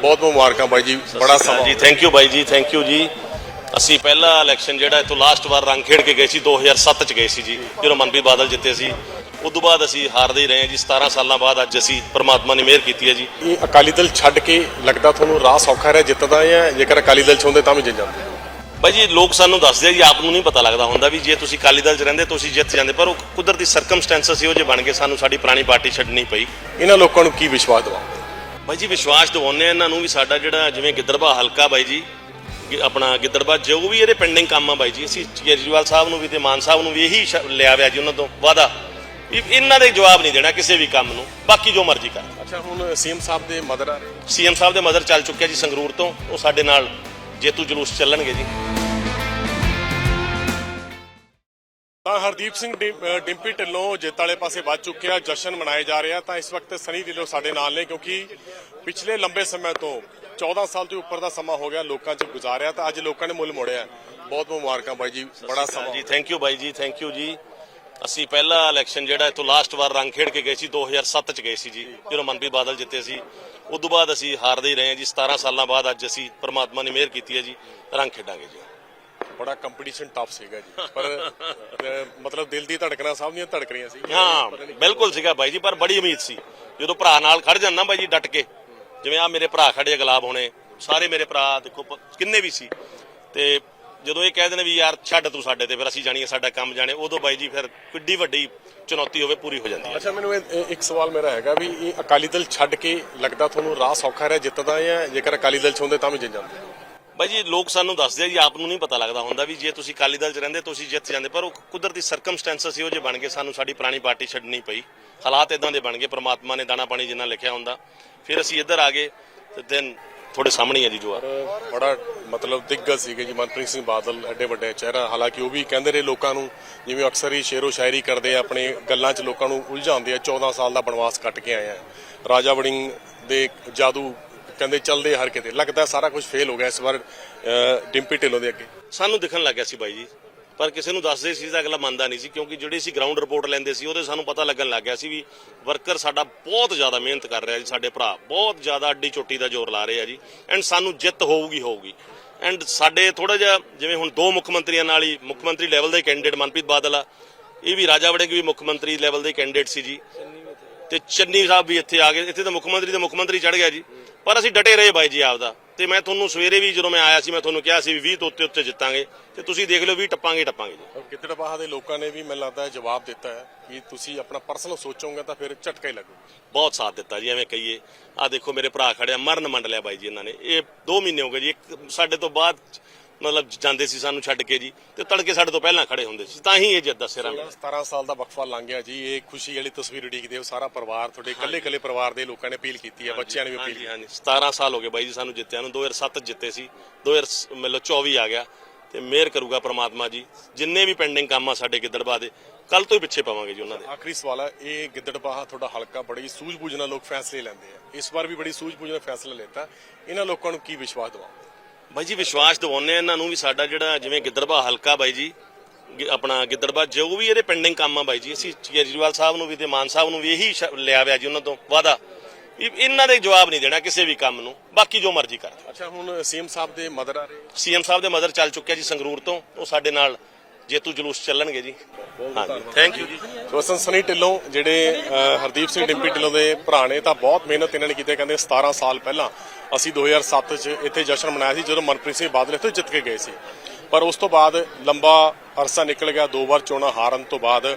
ਬਹੁਤ ਮੁਬਾਰਕਾਂ ਬਾਈ ਜੀ ਬੜਾ ਸਮਾਂ ਜੀ ਥੈਂਕ ਯੂ ਬਾਈ ਜੀ ਥੈਂਕ ਯੂ ਜੀ। ਅਸੀਂ ਪਹਿਲਾ ਇਲੈਕਸ਼ਨ ਜਿਹੜਾ ਇਥੋਂ ਲਾਸਟ ਵਾਰ ਰੰਗ ਖੇਡ ਕੇ ਗਏ ਸੀ 2007 ਚ ਗਏ ਸੀ ਜੀ ਜਦੋਂ ਮਨਪ੍ਰੀਤ ਬਾਦਲ ਜਿੱਤੇ ਸੀ। ਉਸ ਤੋਂ ਬਾਅਦ ਅਸੀਂ ਹਾਰਦੇ ਹੀ ਰਹੇ ਹਾਂ ਜੀ 17 ਸਾਲਾਂ ਬਾਅਦ ਅੱਜ ਅਸੀਂ ਪ੍ਰਮਾਤਮਾ ਨੇ ਮਿਹਰ ਕੀਤੀ ਹੈ ਜੀ। ਇਹ ਅਕਾਲੀ ਦਲ ਛੱਡ ਕੇ ਲੱਗਦਾ ਤੁਹਾਨੂੰ ਰਾਹ ਸੌਖਾ ਰਿਹਾ ਜਿੱਤਦਾ ਜਾਂ ਜੇਕਰ ਅਕਾਲੀ ਦਲ ਚ ਹੁੰਦੇ ਤਾਂ ਵੀ ਜਿੱਤ ਜਾਂਦੇ? ਬਾਈ ਜੀ ਲੋਕ ਸਾਨੂੰ ਦੱਸਦੇ ਆ ਜੀ ਆਪ ਨੂੰ ਨਹੀਂ ਪਤਾ ਲੱਗਦਾ ਹੁੰਦਾ ਵੀ ਜੇ ਤੁਸੀਂ ਅਕਾਲੀ ਦਲ 'ਚ ਰਹਿੰਦੇ ਤੁਸੀਂ ਜਿੱਤ ਜਾਂਦੇ ਪਰ ਉਹ ਕੁਦਰਤੀ ਸਰਕਮਸਟੈਂਸਸ ਸੀ ਉਹ ਜੇ ਬਣ ਗਏ ਸਾਨੂੰ ਸਾਡੀ ਪੁਰਾਣੀ ਪਾਰਟੀ ਛੱਡਣੀ ਪਈ। ਇਹਨਾਂ ਲੋਕਾਂ ਨੂੰ ਕੀ ਵਿਸ਼ਵਾਸ ਦਿਵਾਉਂਦੇ ਬਾਈ ਜੀ ਵਿਸ਼ਵਾਸ ਦਿਵਾਉਂਦੇ ਆ ਇਹਨਾਂ ਨੂੰ ਵੀ ਸਾਡਾ ਜਿਹੜਾ ਜਿਵੇਂ ਗਿੱਦੜਬਾ ਹਲਕਾ ਬਾਈ ਜੀ ਆਪਣਾ ਗਿੱਦੜਬਾ ਜੋ ਵੀ ਇਹਦੇ ਪੈਂਡਿੰਗ ਕੰਮ ਆ ਬਾਈ ਜੀ ਅਸੀਂ ਕੇਜਰੀਵਾਲ ਸਾਹਿਬ ਨੂੰ ਵੀ ਤੇ ਮਾਨ ਸਾਹਿਬ ਨੂੰ ਵੀ ਇਹੀ ਸ਼- ਲਿਆ ਵਿਆ ਜੀ ਉਹਨਾਂ ਤੋਂ ਵਾਦਾ ਵੀ ਇਹਨਾਂ ਦੇ ਜਵਾਬ ਨਹੀਂ ਦੇਣਾ ਕਿਸੇ ਵੀ ਕੰਮ ਨੂੰ ਬਾਕੀ ਜੋ ਮਰਜ਼ੀ ਕਰ। ਅੱਛਾ ਹੁਣ ਸੀਐਮ ਸਾਹਿਬ ਦੇ ਮਦਰ ਆ ਰਹੇ। ਸੀਐਮ ਸਾਹਿਬ ਦੇ ਮਦਰ ਚੱਲ ਚੁੱਕਿਆ ਜੀ ਸੰਗਰੂਰ ਤੋਂ ਉਹ ਸਾਡੇ ਨਾਲ ਜੇਤੂ ਜਲੂਸ ਚੱਲਣਗੇ ਜੀ। ਤਾਂ ਹਰਦੀਪ ਸਿੰਘ ਡਿੰਪੀ ਢਿੱਲੋਂ ਜਿੱਤ ਵਾਲੇ ਪਾਸੇ ਵੱਜ ਚੁੱਕਿਆ ਜਸ਼ਨ ਮਨਾਏ ਜਾ ਰਿਹਾ ਤਾਂ ਇਸ ਵਕਤ ਸਨੀ ਢਿੱਲੋਂ ਸਾਡੇ ਨਾਲ ਨੇ ਕਿਉਂਕਿ ਪਿਛਲੇ ਲੰਬੇ ਸਮੇਂ ਤੋਂ 14 ਸਾਲ ਤੋਂ ਉੱਪਰ ਦਾ ਸਮਾਂ ਹੋ ਗਿਆ ਲੋਕਾਂ 'ਚ ਗੁਜ਼ਾਰਿਆ ਤਾਂ ਅੱਜ ਲੋਕਾਂ ਨੇ ਮੁੱਲ ਮੋੜਿਆ। ਬਹੁਤ ਮੁਬਾਰਕਾਂ ਬਾਈ ਜੀ ਬੜਾ ਸਮਾਂ ਜੀ ਥੈਂਕ ਯੂ ਬਾਈ ਜੀ ਥੈਂਕ ਯੂ ਜੀ। ਅਸੀਂ ਪਹਿਲਾ ਇਲੈਕਸ਼ਨ ਜਿਹੜਾ ਇਥੋਂ ਲਾਸਟ ਵਾਰ ਰੰਗ ਖੇਡ ਕੇ ਗਏ ਸੀ 2007 ਚ ਗਏ ਸੀ ਜੀ ਜਦੋਂ ਮਨਪ੍ਰੀਤ ਬਾਦਲ ਜਿੱਤੇ ਸੀ। ਉਸ ਤੋਂ ਬਾਅਦ ਅਸੀਂ ਹਾਰਦੇ ਹੀ ਰਹੇ ਹਾਂ ਜੀ 17 ਸਾਲਾਂ ਬਾਅਦ ਅੱਜ ਅਸੀਂ ਪ੍ਰਮਾਤਮਾ ਨੇ ਮਿਹਰ ਕੀਤੀ ਹੈ ਜੀ ਰੰਗ ਖੇਡਾਂਗੇ ਜੀ। ਬੜਾ ਕੰਪੀਟੀਸ਼ਨ ਟਫ ਸੀਗਾ ਜੀ। ਪਰ ਅ, ਮਤਲਬ ਦਿਲ ਦੀ ਧੜਕਣਾ ਸਭ ਦੀਆਂ ਧੜਕ ਰਹੀਆਂ ਸੀ। ਹਾਂ ਬਿਲਕੁਲ ਸੀਗਾ ਬਾਈ ਜੀ ਪਰ ਬੜੀ ਉਮੀਦ ਸੀ। ਜਦੋਂ ਭਰਾ ਨਾਲ ਖੜ ਜਾਂਦਾ ਬਾਈ ਜੀ ਡਟ ਕੇ ਜਿਵੇਂ ਆ ਮੇਰੇ ਭਰਾ ਖੜੇ ਆ ਗੁਲਾਬ ਹੋਣੇ ਸਾਰੇ ਮੇਰੇ ਭਰਾ ਦੇਖੋ ਪ- ਕਿੰਨੇ ਵੀ ਸੀ। ਤੇ ਜਦੋਂ ਇਹ ਕਹਿ ਦੇਣ ਵੀ ਯਾਰ ਛੱਡ ਤੂੰ ਸਾਡੇ ਤੇ ਫਿਰ ਅਸੀਂ ਜਾਣੀਏ ਸਾਡਾ ਕੰਮ ਜਾਣੇ ਉਦੋਂ ਬਾਈ ਜੀ ਫਿਰ ਕਿੱਡੀ ਵੱਡੀ ਚੁਣੌਤੀ ਹੋਵੇ ਪੂਰੀ ਹੋ ਜਾਂਦੀ ਹੈ। ਅੱਛਾ ਮੈਨੂੰ ਇਹ- ਇਹ ਇੱਕ ਸਵਾਲ ਮੇਰਾ ਹੈਗਾ ਵੀ ਇਹ ਅਕਾਲੀ ਦਲ ਛੱਡ ਕੇ ਲੱਗਦਾ ਤੁਹਾਨੂੰ ਰਾਹ ਸੌਖਾ ਰਿਹਾ ਜਿੱਤਦਾ ਜਾਂ ਜੇਕਰ ਅਕਾਲੀ ਦਲ ਚ ਹੁੰਦੇ ਤਾਂ ਵੀ ਜਿੱਤ ਜਾਂਦੇ? ਬਾਈ ਜੀ, ਲੋਕ ਸਾਨੂੰ ਦੱਸਦੇ ਆ ਜੀ, ਆਪ ਨੂੰ ਨਹੀਂ ਪਤਾ ਲੱਗਦਾ ਹੁੰਦਾ ਵੀ ਜੇ ਤੁਸੀਂ ਅਕਾਲੀ ਦਲ 'ਚ ਰਹਿੰਦੇ, ਤੁਸੀਂ ਜਿੱਤ ਜਾਂਦੇ। ਪਰ ਉਹ ਕੁਦਰਤੀ ਸਰਕਮਸਟੈਂਸਸ ਸੀ ਉਹ ਜੇ ਬਣ ਗਏ, ਸਾਨੂੰ ਸਾਡੀ ਪੁਰਾਣੀ ਪਾਰਟੀ ਛੱਡਣੀ ਪਈ। ਹਾਲਾਤ ਇਦਾਂ ਦੇ ਬਣ ਗਏ, ਪ੍ਰਮਾਤਮਾ ਨੇ ਦਾਣਾ ਪਾਣੀ ਜਿੰਨਾ ਲਿਖਿਆ ਹੁੰਦਾ। ਫਿਰ ਅਸੀਂ ਇੱਧਰ ਆ ਗਏ, ਤੇ ਦਿਨ ਤੁਹਾਡੇ ਸਾਹਮਣੇ ਹੀ ਆ ਜੀ ਜੋ ਆ ਬੜਾ ਮਤਲਬ ਦਿੱਗਜ ਸੀਗੇ ਜੀ, ਮਨਪ੍ਰੀਤ ਸਿੰਘ ਬਾਦਲ, ਐਡੇ ਵੱਡੇ ਚਿਹਰਾ। ਹਾਲਾਂਕਿ ਉਹ ਵੀ ਕਹਿੰਦੇ ਰਹੇ ਲੋਕਾਂ ਨੂੰ, ਜਿਵੇਂ ਅਕਸਰ ਹੀ ਸ਼ੇਰੋ ਸ਼ਾਇਰੀ ਕਰਦੇ ਆ, ਆਪਣੇ ਗੱਲਾਂ 'ਚ ਲੋਕਾਂ ਨੂੰ ਉਲਝਾਉਂਦੇ ਆ 14 ਸਾਲ ਦਾ ਬਨਵਾਸ ਕੱਟ ਕੇ ਆਏ ਆ। ਰਾਜਾ ਵੜਿੰਗ ਦੇ ਜਾਦੂ ਕਹਿੰਦੇ ਚੱਲਦੇ ਹਰ ਕਿਤੇ ਲੱਗਦਾ ਸਾਰਾ ਕੁਝ ਫੇਲ ਹੋ ਗਿਆ ਇਸ ਵਾਰ ਅ, ਡਿੰਪੀ ਢਿੱਲੋਂ ਦੇ ਅੱਗੇ। ਸਾਨੂੰ ਦਿਖਣ ਲੱਗ ਗਿਆ ਸੀ ਬਾਈ ਜੀ। ਪਰ ਕਿਸੇ ਨੂੰ ਦੱਸਦੇ ਸੀ ਤਾਂ ਅਗਲਾ ਮੰਨਦਾ ਨਹੀਂ ਸੀ ਕਿਉਂਕਿ ਜਿਹੜੀ ਅਸੀਂ ਗਰਾਊਂਡ ਰਿਪੋਰਟ ਲੈਂਦੇ ਸੀ ਉਹਦੇ ਸਾਨੂੰ ਪਤਾ ਲੱਗਣ ਲੱਗ ਗਿਆ ਸੀ ਵੀ ਵਰਕਰ ਸਾਡਾ ਬਹੁਤ ਜ਼ਿਆਦਾ ਮਿਹਨਤ ਕਰ ਰਿਹਾ ਜੀ ਸਾਡੇ ਭਰਾ ਬਹੁਤ ਜ਼ਿਆਦਾ ਅੱਡੀ ਚੋਟੀ ਦਾ ਜ਼ੋਰ ਲਾ ਰਹੇ ਆ ਜੀ। ਐਂਡ ਸਾਨੂੰ ਜਿੱਤ ਹੋਊਗੀ ਹੋਊਗੀ। ਐਂਡ ਸਾਡੇ ਥੋੜਾ ਜਿਹਾ ਜਿਵੇਂ ਹੁਣ ਦੋ ਮੁੱਖ ਮੰਤਰੀਆਂ ਨਾਲ ਹੀ ਮੁੱਖ ਮੰਤਰੀ ਲੈਵਲ ਦੇ ਕੈਂਡੀਡੇਟ ਮਨਪ੍ਰੀਤ ਬਾਦਲ ਆ ਇਹ ਵੀ ਰਾਜਾ ਵੜਿੰਗ ਵੀ ਮੁੱਖ ਮੰਤਰੀ ਲੈਵਲ ਦੇ ਕੈਂਡੀਡੇਟ ਸੀ ਜੀ। ਤੇ ਚੰਨੀ ਸਾਹਿਬ ਵੀ ਇੱਥੇ ਆ ਗਏ ਇੱਥੇ ਤਾਂ ਮੁੱਖ ਮੰਤਰੀ ਤੇ ਮੁੱਖ ਮੰਤਰੀ ਚੜ ਗਿਆ ਜੀ। ਪਰ ਅਸੀਂ ਡਟੇ ਰਹੇ ਬਾਈ ਜੀ ਆਪਦਾ। ਤੇ ਮੈਂ ਤੁਹਾਨੂੰ ਸਵੇਰੇ ਵੀ ਜਦੋਂ ਮੈਂ ਆਇਆ ਸੀ ਮੈਂ ਤੁਹਾਨੂੰ ਕਿਹਾ ਸੀ ਵੀ 20 ਤੋਂ ਉੱਤੇ ਉੱਤੇ ਜਿੱਤਾਂਗੇ। ਤੇ ਤੁਸੀਂ ਦੇਖ ਲਿਓ 20 ਟੱਪਾਂਗੇ ਟੱਪਾਂਗੇ ਜੀ। ਗਿੱਦੜਬਾਹਾ ਦੇ ਲੋਕਾਂ ਨੇ ਵੀ ਮੈਨੂੰ ਲੱਗਦਾ ਹੈ ਜਵਾਬ ਦਿੱਤਾ ਹੈ ਕਿ ਤੁਸੀਂ ਆਪਣਾ ਪਰਸਨਲ ਸੋਚੋਗੇ ਤਾਂ ਫਿਰ ਝਟਕਾ ਹੀ ਲੱਗੂ। ਬਹੁਤ ਸਾਥ ਦਿੱਤਾ ਜੀ ਐਵੇਂ ਕਹੀਏ। ਆ ਦੇਖੋ ਮੇਰੇ ਭਰਾ ਖੜਿਆ ਮਰਨ ਮੰਡ ਲਿਆ ਬਾਈ ਜੀ ਇਹਨਾਂ ਨੇ। ਇਹ 2 ਮਹੀਨੇ ਹੋ ਗਏ ਜੀ ਇੱਕ ਸਾਡੇ ਤੋਂ ਬਾਅਦ ਮਤਲਬ ਜਾਂਦੇ ਸੀ ਸਾਨੂੰ ਛੱਡ ਕੇ ਜੀ ਤੇ ਤੜਕੇ ਸਾਡੇ ਤੋਂ ਪਹਿਲਾਂ ਖੜੇ ਹੁੰਦੇ ਸੀ ਤਾਂ ਹੀ ਇਹ ਜਿੱਤ ਦਾ ਸਿਰਾ ਮਿਲਿਆ। 17 ਸਾਲ ਦਾ ਵਕਫਾ ਲੰਘ ਗਿਆ ਜੀ ਇਹ ਖੁਸ਼ੀ ਵਾਲੀ ਤਸਵੀਰ ਉਡੀਕਦੇ ਹੋ ਸਾਰਾ ਪਰਿਵਾਰ ਤੁਹਾਡੇ ਇਕੱਲੇ ਇਕੱਲੇ ਪਰਿਵਾਰ ਦੇ ਲੋਕਾਂ ਨੇ ਅਪੀਲ ਕੀਤੀ ਹੈ ਬੱਚਿਆਂ ਨੇ ਵੀ ਅਪੀਲ ਹਾਂਜੀ ਹਾਂਜੀ 17 ਸਾਲ ਹੋ ਗਏ ਬਾਈ ਜੀ ਸਾਨੂੰ ਜਿੱਤਿਆਂ ਨੂੰ 2007 'ਚ ਜਿੱਤੇ ਸੀ 2000 ਮਤਲਬ 24 ਆ ਗਿਆ ਤੇ ਮਿਹਰ ਕਰੂਗਾ ਪ੍ਰਮਾਤਮਾ ਜੀ ਜਿੰਨੇ ਵੀ ਪੈਂਡਿੰਗ ਕੰਮ ਆ ਸਾਡੇ ਗਿੱਦੜਬਾ ਦੇ ਕੱਲ ਤੋਂ ਹੀ ਪਿੱਛੇ ਪਾਵਾਂਗੇ ਜੀ ਉਹਨਾਂ ਦੇ। ਆਖਰੀ ਸਵਾਲ ਹੈ ਇਹ ਗਿੱਦੜਬਾਹਾ ਤੁਹਾਡਾ ਹਲਕਾ ਬੜੀ ਸੂਝ-ਬੂਝ ਨਾਲ ਲੋਕ ਫੈਸਲੇ ਲੈਂਦੇ ਆ ਇਸ ਵਾਰ ਵੀ ਬੜੀ ਸੂਝ-ਬੂਝ ਨਾਲ ਫੈਸਲਾ ਲਿੱਤਾ ਇਹਨਾਂ ਲੋਕਾਂ ਨੂੰ ਕੀ ਵਿਸ਼ਵਾਸ ਦਿਵਾਉਂਦੇ ਬਾਈ ਜੀ ਵਿਸ਼ਵਾਸ ਦਿਵਾਉਂਦੇ ਆ ਇਹਨਾਂ ਨੂੰ ਵੀ ਸਾਡਾ ਜਿਹੜਾ ਜਿਵੇਂ ਗਿੱਦੜਬਾ ਹਲਕਾ ਬਾਈ ਜੀ ਗਿ- ਆਪਣਾ ਗਿੱਦੜਬਾ ਜੋ ਵੀ ਇਹਦੇ ਪੈਂਡਿੰਗ ਕੰਮ ਆ ਬਾਈ ਜੀ ਅਸੀਂ ਕੇਜਰੀਵਾਲ ਸਾਹਿਬ ਨੂੰ ਵੀ ਤੇ ਮਾਨ ਸਾਹਿਬ ਨੂੰ ਵੀ ਇਹੀ ਸ਼- ਲਿਆ ਵਿਆ ਜੀ ਉਹਨਾਂ ਤੋਂ ਵਾਦਾ ਵੀ ਇਹਨਾਂ ਦੇ ਜਵਾਬ ਨਹੀਂ ਦੇਣਾ ਕਿਸੇ ਵੀ ਕੰਮ ਨੂੰ ਬਾਕੀ ਜੋ ਮਰਜ਼ੀ ਕਰ। ਅੱਛਾ ਹੁਣ ਸੀਐਮ ਸਾਹਿਬ ਦੇ ਮਦਰ ਆ ਰਹੇ। ਸੀਐਮ ਸਾਹਿਬ ਦੇ ਮਦਰ ਚੱਲ ਚੁੱਕਿਆ ਜੀ ਸੰਗਰੂਰ ਤੋਂ ਉਹ ਸਾਡੇ ਨਾਲ ਜੇਤੂ ਜਲੂਸ ਚੱਲਣਗੇ ਜੀ। ਹਾਂਜੀ। ਥੈਂਕ ਯੂ ਜੀ। ਅਸਨ ਸਨੀ ਢਿੱਲੋਂ ਜਿਹੜੇ ਹਰਦੀਪ ਸਿੰਘ ਡਿੰਪੀ ਢਿੱਲੋਂ ਦੇ ਭਰਾ ਨੇ ਤਾਂ ਬਹੁਤ ਮਿਹਨਤ ਇਹਨਾਂ ਨੇ ਕੀਤੀ। ਕਹਿੰਦੇ 17 ਸਾਲ ਪਹਿਲਾਂ ਅਸੀਂ 2007 ਚ ਇੱਥੇ ਜਸ਼ਨ ਮਨਾਇਆ ਸੀ ਜਦੋਂ ਮਨਪ੍ਰੀਤ ਸਿੰਘ ਬਾਦਲ ਇੱਥੇ ਜਿੱਤ ਕੇ ਗਏ ਸੀ। ਪਰ ਉਸ ਤੋਂ ਬਾਅਦ ਲੰਬਾ ਅਰਸਾ ਨਿਕਲ ਗਿਆ ਦੋ ਵਾਰ ਚੋਣਾਂ ਹਾਰਨ ਤੋਂ ਬਾਅਦ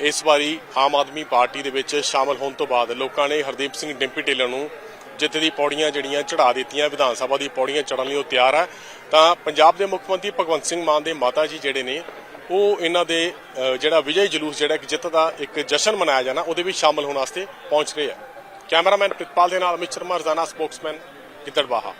ਇਸ ਵਾਰੀ ਆਮ ਆਦਮੀ ਪਾਰਟੀ ਦੇ ਵਿੱਚ ਸ਼ਾਮਲ ਹੋਣ ਤੋਂ ਬਾਅਦ ਲੋਕਾਂ ਨੇ ਹਰਦੀਪ ਸਿੰਘ ਡਿੰਪੀ ਢਿੱਲੋਂ ਨੂੰ ਜਿੱਤ ਦੀ ਪੌੜੀਆਂ ਜਿਹੜੀਆਂ ਚੜਾ ਦਿੱਤੀਆਂ, ਵਿਧਾਨ ਸਭਾ ਦੀ ਪੌੜੀਆਂ ਚੜ੍ਹਨ ਲਈ ਉਹ ਤਿਆਰ ਹੈ ਤਾਂ ਪੰਜਾਬ ਦੇ ਮੁੱਖ ਮੰਤਰੀ ਭਗਵੰਤ ਸਿੰਘ ਮਾਨ ਦੇ ਮਾਤਾ ਜੀ ਜਿਹੜੇ ਨੇ, ਉਹ ਇਹਨਾਂ ਦੇ ਜਿਹੜਾ ਵਿਜੇ ਜਲੂਸ, ਜਿਹੜਾ ਇੱਕ ਜਿੱਤ ਦਾ ਇੱਕ ਜਸ਼ਨ ਮਨਾਇਆ ਜਾਣਾ, ਉਹਦੇ ਵਿੱਚ ਸ਼ਾਮਲ ਹੋਣ ਵਾਸਤੇ ਪਹੁੰਚ ਰਹੇ ਆ। ਕੈਮਰਾਮੈਨ ਪ੍ਰਿਤਪਾਲ ਦੇ ਨਾਲ ਅਮਿਤ ਸ਼ਰਮਾ ਰਜ਼ਾਨਾ ਸਪੋਕਸਮੈਨ ਗਿੱਦੜਬਾਹਾ।